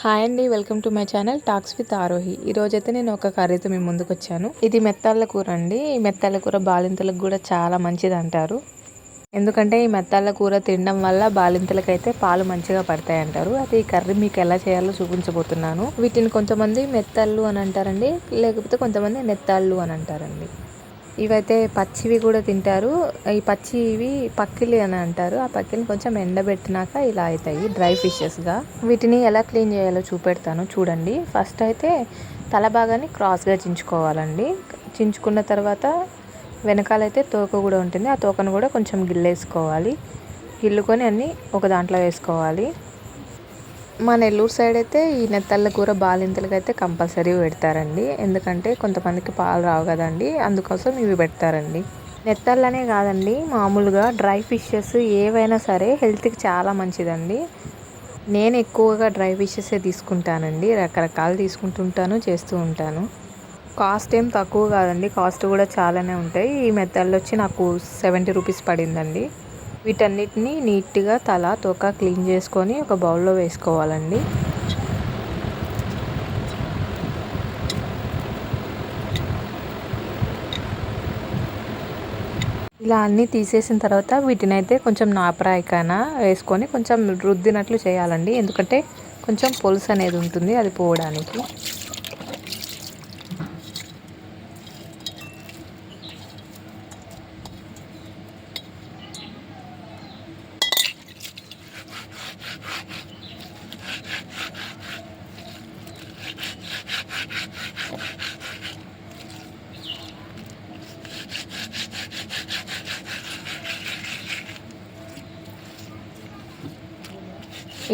Hi అండి welcome to my channel talks with Arohi. ఈ రోజైతే నేను ఒక కర్రీతో మీ ముందుకు వచ్చాను ఇది మెత్తాళ్ళ కూర అండి. ఈ మెత్తాళ్ళ కూర బాలింతలకు కూడా చాలా మంచిది అంటారు ఎందుకంటే ఈ మెత్తాళ్ళ కూర తినడం వల్ల బాలింతలకైతే పాలు మంచిగా పడతాయి అంటారు అయితే ఈ కర్రీ మీకు ఎలా చేయాలో చూపించబోతున్నాను. వీటిని కొంతమంది మెత్తళ్ళు అని అంటారండి లేకపోతే కొంతమంది నెత్తాళ్ళు అని అంటారండి. ఇవైతే పచ్చివి కూడా తింటారు. ఈ పచ్చివి పక్కిలి అని అంటారు. ఆ పక్కిలి కొంచెం ఎండబెట్టినాక ఇలా అవుతాయి డ్రై ఫిషెస్గా వీటిని ఎలా క్లీన్ చేయాలో చూపెడతాను చూడండి. ఫస్ట్ అయితే తల భాగాన్ని క్రాస్గా చించుకోవాలండి. చించుకున్న తర్వాత వెనకాలైతే తోక కూడా ఉంటుంది. ఆ తోకను కూడా కొంచెం గిల్లేసుకోవాలి. గిల్లుకొని అన్నీ ఒక దాంట్లో వేసుకోవాలి. మా నెల్లూరు సైడ్ అయితే ఈ నెత్తళ్ళ కూర బాలింతలకు అయితే కంపల్సరీ పెడతారండి. ఎందుకంటే కొంతమందికి పాలు రావు కదండి. అందుకోసం ఇవి పెడతారండి. నెత్తళ్ళనే కాదండి మామూలుగా డ్రై ఫిషెస్ ఏవైనా సరే హెల్త్కి చాలా మంచిదండి. నేను ఎక్కువగా డ్రై ఫిషెసే తీసుకుంటానండి. రకరకాలు తీసుకుంటుంటాను చేస్తూ ఉంటాను. కాస్ట్ ఏం తక్కువ కాదండి. కాస్ట్ కూడా చాలానే ఉంటాయి. ఈ మెత్తళ్ళు వచ్చి నాకు సెవెంటీ రూపీస్ పడిందండి. వీటన్నిటిని నీట్గా తల తోక క్లీన్ చేసుకొని ఒక బౌల్లో వేసుకోవాలండి. ఇలా అన్నీ తీసేసిన తర్వాత వీటిని అయితే కొంచెం నాపరాయికైనా వేసుకొని కొంచెం రుద్దినట్లు చేయాలండి. ఎందుకంటే కొంచెం పులుసు అనేది ఉంటుంది అది పోవడానికి.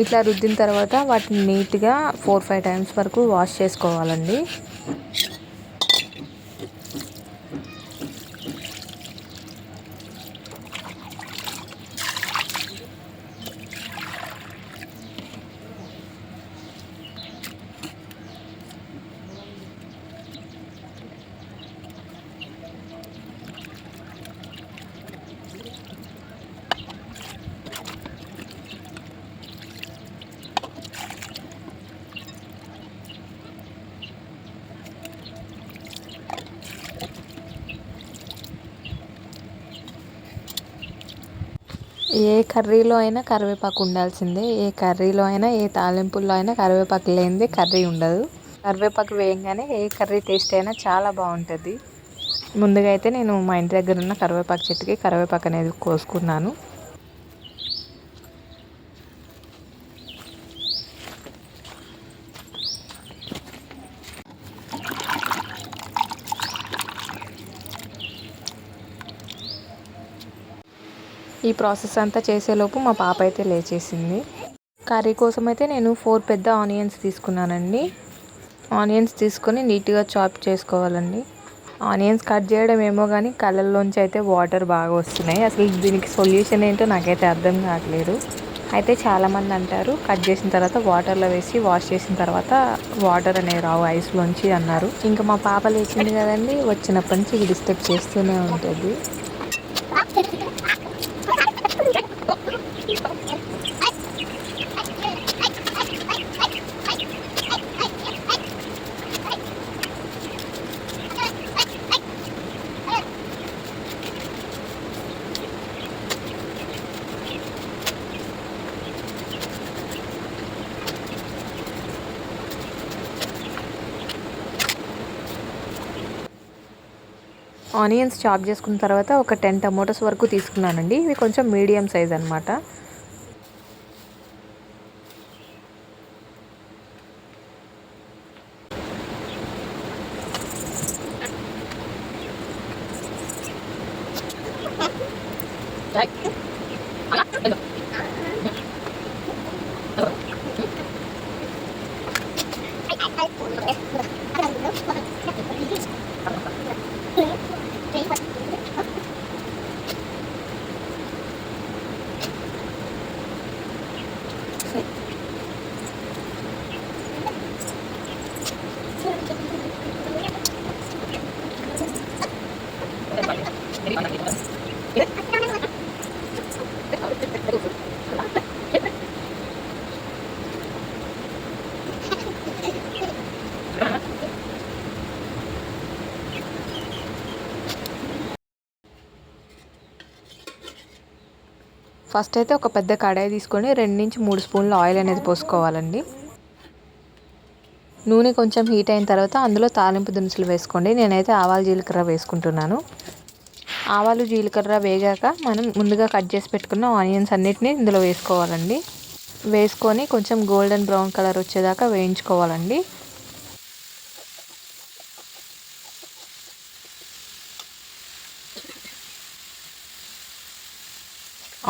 ఇట్లా రుద్దిన తర్వాత వాటిని నీట్గా ఫోర్ ఫైవ్ టైమ్స్ వరకు వాష్ చేసుకోవాలండి. ఏ కర్రీలో అయినా కరివేపాకు ఉండాల్సిందే. ఏ కర్రీలో అయినా ఏ తాలింపుల్లో అయినా కరివేపాకు లేనిదే కర్రీ ఉండదు. కరివేపాకు వేయంగానే ఏ కర్రీ టేస్ట్ అయినా చాలా బాగుంటుంది. ముందుగా అయితే నేను మా ఇంటి దగ్గర ఉన్న కరివేపాకు చెట్టుకి కరివేపాకు అనేది కోసుకున్నాను. ఈ ప్రాసెస్ అంతా చేసేలోపు మా పాప అయితే లేచేసింది. కర్రీ కోసం అయితే నేను ఫోర్ పెద్ద ఆనియన్స్ తీసుకున్నానండి. ఆనియన్స్ తీసుకొని నీట్గా చాప్ చేసుకోవాలండి. ఆనియన్స్ కట్ చేయడం ఏమో కానీ కళ్ళల్లోంచి అయితే వాటర్ బాగా వస్తున్నాయి. అసలు దీనికి సొల్యూషన్ ఏంటో నాకైతే అర్థం కావట్లేదు. అయితే చాలామంది అంటారు కట్ చేసిన తర్వాత వాటర్లో వేసి వాష్ చేసిన తర్వాత వాటర్ అనేవి రావు ఐస్లోంచి అన్నారు. ఇంకా మా పాప లేచింది కదండి వచ్చినప్పటి నుంచి డిస్టర్బ్ చేస్తూనే ఉంటుంది. ఆనియన్స్ చాప్ చేసుకున్న తర్వాత ఒక టెన్ టమోటాస్ వరకు తీసుకున్నానండి. ఇవి కొంచెం మీడియం సైజ్ అనమాట ఫస్ట్ అయితే ఒక పెద్ద కడాయి తీసుకొని రెండు నుంచి మూడు స్పూన్లు ఆయిల్ అనేది పోసుకోవాలండి. నూనె కొంచెం హీట్ అయిన తర్వాత అందులో తాలింపు దినుసులు వేసుకోండి. నేనైతే ఆవాల జీలకర్ర వేసుకుంటున్నాను. ఆవాలు జీలకర్ర వేగాక మనం ముందుగా కట్ చేసి పెట్టుకున్న ఆనియన్స్ అన్నిటిని ఇందులో వేసుకోవాలండి. వేసుకొని కొంచెం గోల్డెన్ బ్రౌన్ కలర్ వచ్చేదాకా వేయించుకోవాలండి.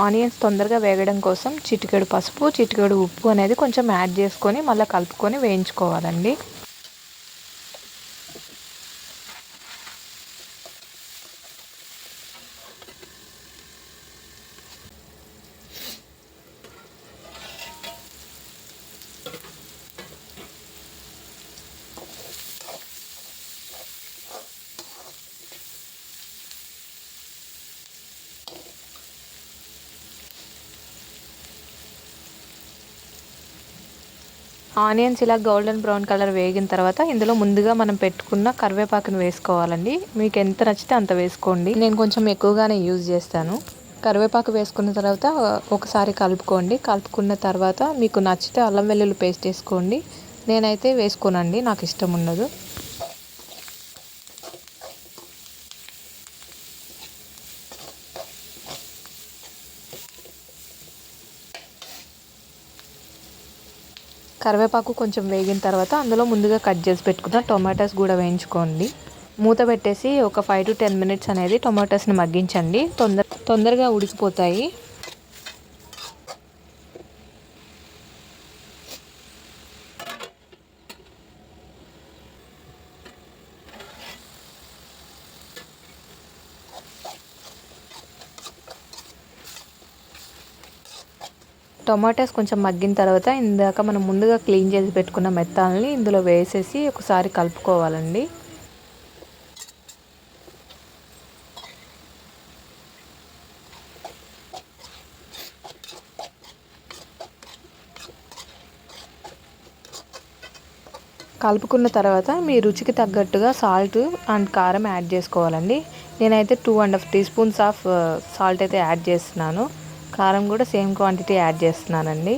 ఆనియన్స్ తొందరగా వేగడం కోసం చిటికెడు పసుపు చిటికెడు ఉప్పు అనేది కొంచెం యాడ్ చేసుకొని మళ్ళీ కలుపుకొని వేయించుకోవాలండి. ఆనియన్స్ ఇలా గోల్డెన్ బ్రౌన్ కలర్ వేగిన తర్వాత ఇందులో ముందుగా మనం పెట్టుకున్న కరివేపాకును వేసుకోవాలండి. మీకు ఎంత నచ్చితే అంత వేసుకోండి. నేను కొంచెం ఎక్కువగానే యూజ్ చేస్తాను. కరివేపాకు వేసుకున్న తర్వాత ఒకసారి కలుపుకోండి. కలుపుకున్న తర్వాత మీకు నచ్చితే అల్లం వెల్లుల్లి పేస్ట్ వేసుకోండి. నేనైతే వేసుకోనండి. నాకు ఇష్టం ఉండదు. కరివేపాకు కొంచెం వేగిన తర్వాత అందులో ముందుగా కట్ చేసి పెట్టుకున్న టొమాటోస్ కూడా వేయించుకోండి. మూత పెట్టేసి ఒక ఫైవ్ టు టెన్ మినిట్స్ అనేది టొమాటోస్ని మగ్గించండి. తొందర తొందరగా ఉడికిపోతాయి. టొమాటోస్ కొంచెం మగ్గిన తర్వాత ఇందాక మనం ముందుగా క్లీన్ చేసి పెట్టుకున్న మెత్తాలని ఇందులో వేసేసి ఒకసారి కలుపుకోవాలండి. కలుపుకున్న తర్వాత మీ రుచికి తగ్గట్టుగా సాల్ట్ అండ్ కారం యాడ్ చేసుకోవాలండి. నేనైతే two and half teaspoons of salt అయితే యాడ్ చేస్తున్నాను. కారం కూడా సేమ్ క్వాంటిటీ యాడ్ చేస్తున్నానండి.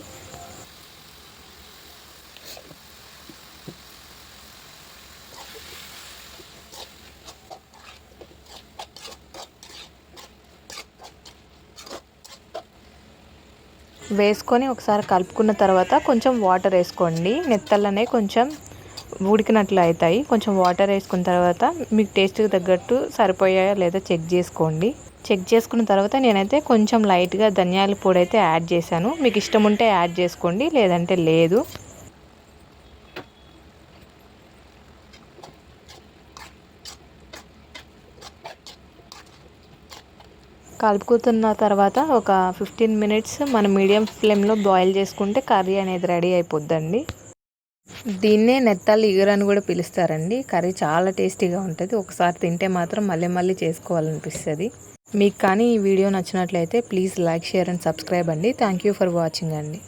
వేసుకొని ఒకసారి కలుపుకున్న తర్వాత కొంచెం వాటర్ వేసుకోండి. నెత్తళ్ళనే కొంచెం ఉడికినట్లు అవుతాయి. కొంచెం వాటర్ వేసుకున్న తర్వాత మీకు టేస్ట్కి తగ్గట్టు సరిపోయాయా లేదా చెక్ చేసుకోండి. చెక్ చేసుకున్న తర్వాత నేనైతే కొంచెం లైట్గా ధనియాల పొడి అయితే యాడ్ చేశాను. మీకు ఇష్టం ఉంటే యాడ్ చేసుకోండి లేదంటే లేదు. కలుపుకుతున్న తర్వాత ఒక ఫిఫ్టీన్ మినిట్స్ మనం మీడియం ఫ్లేమ్లో బాయిల్ చేసుకుంటే కర్రీ అనేది రెడీ అయిపోద్దండి. దీన్నే నెత్తాలు ఇగురని కూడా పిలుస్తారండి. కర్రీ చాలా టేస్టీగా ఉంటుంది. ఒకసారి తింటే మాత్రం మళ్ళీ మళ్ళీ చేసుకోవాలనిపిస్తుంది. మీకు కానీ ఈ వీడియో నచ్చినట్లయితే please like share and subscribe అండి. థ్యాంక్ యూ ఫర్ వాచింగ్ అండి.